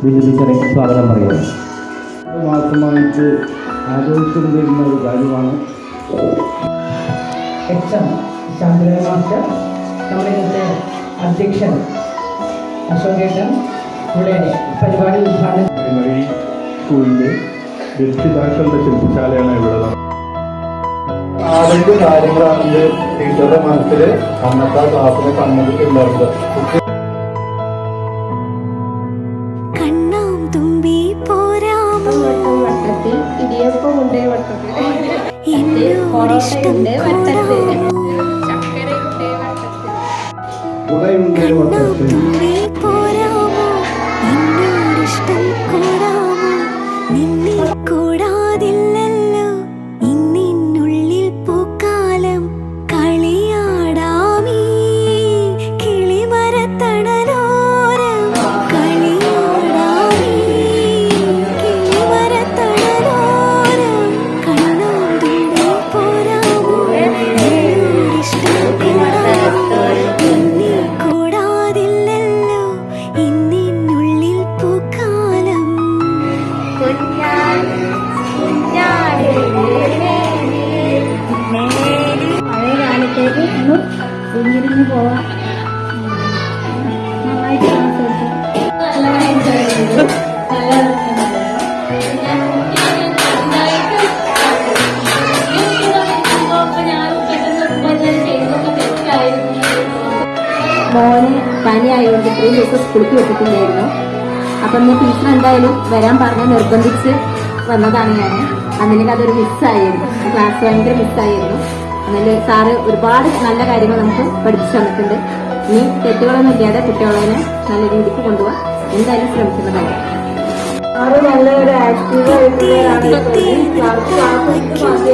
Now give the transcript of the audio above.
ബിജു ടീച്ചറെ സ്വാഗതം പറയുന്നു. മാസമായിട്ട് ആലോചിച്ചുകൊണ്ടിരുന്ന ഒരു കാര്യമാണ്. മാസ്റ്റർ നമ്മുടെ ഇന്നത്തെ അധ്യക്ഷൻ അശോകേട്ടൻ ഇവിടെ പരിപാടി ഉദ്ഘാടനം. ഈ സ്കൂളിന്റെ രക്ഷിതാക്കളുടെ ശില്പശാലയാണ് ഇവിടെ ആദ്യത്തെ കാര്യങ്ങളാണ് ടീച്ചറുടെ മനസ്സിൽ അന്നത്തെ ആ ക്ലാസ്സിനെ തുമ്പി പോരാമോ? പോരാമോ? കൂടാമോ നിന്നെ കൂടാതില്ലല്ലോ ഒന്ന് കുഞ്ഞിരിഞ്ഞ് പോവാം. മോന് പനി ആയതുകൊണ്ട് ഇത്രയും ദിവസം സ്കൂളിൽ വിട്ടിട്ടില്ലായിരുന്നു അപ്പം ഇന്ന് ടീച്ചർ എന്തായാലും വരാൻ പറഞ്ഞ് നിർബന്ധിച്ച് വന്നതാണ് ഞാൻ. അന്നിലേക്ക് അതൊരു മിസ്സായിരുന്നു ക്ലാസ് ഭയങ്കര മിസ്സായിരുന്നു അതിൽ സാറ് ഒരുപാട് നല്ല കാര്യങ്ങൾ നമുക്ക് പഠിപ്പിച്ചു തന്നിട്ടുണ്ട്. ഇനി തെറ്റുകളൊന്നും ഇല്ലാതെ കുട്ടികളെ നല്ല രീതിക്ക് കൊണ്ടുപോകാൻ എന്തായാലും ശ്രമിക്കുന്നതാണ് സാറ് നല്ല ഒരു ആക്റ്റീവ് ആയിട്ടുള്ളതാണ് ക്ലാസ് ക്ലാസ്